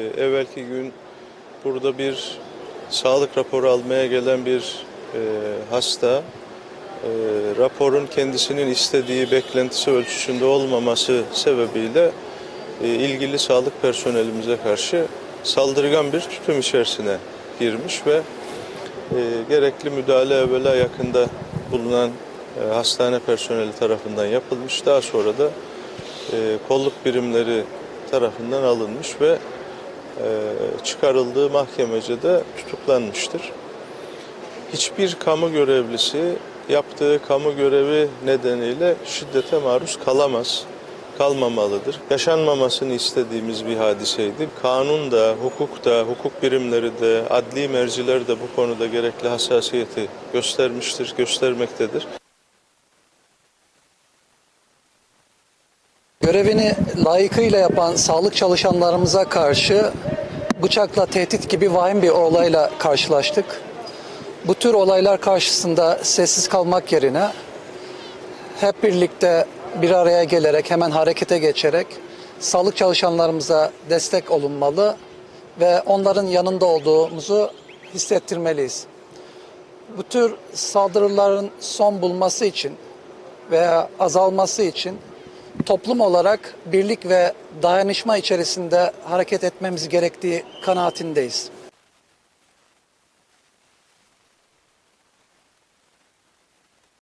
Ee, Evvelki gün burada bir sağlık raporu almaya gelen bir e, hasta e, raporun kendisinin istediği beklentisi ölçüsünde olmaması sebebiyle e, ilgili sağlık personelimize karşı saldırgan bir tutum içerisine girmiş ve e, gerekli müdahale evvela yakında bulunan e, hastane personeli tarafından yapılmış. Daha sonra da e, kolluk birimleri tarafından alınmış ve çıkarıldığı mahkemece de tutuklanmıştır. Hiçbir kamu görevlisi yaptığı kamu görevi nedeniyle şiddete maruz kalamaz, kalmamalıdır. Yaşanmamasını istediğimiz bir hadiseydi. Kanun da, hukuk da, hukuk birimleri de, adli merciler de bu konuda gerekli hassasiyeti göstermiştir, göstermektedir. Görevini layıkıyla yapan sağlık çalışanlarımıza karşı bıçakla tehdit gibi vahim bir olayla karşılaştık. Bu tür olaylar karşısında sessiz kalmak yerine hep birlikte bir araya gelerek hemen harekete geçerek sağlık çalışanlarımıza destek olunmalı ve onların yanında olduğumuzu hissettirmeliyiz. Bu tür saldırıların son bulması için veya azalması için toplum olarak birlik ve dayanışma içerisinde hareket etmemiz gerektiği kanaatindeyiz.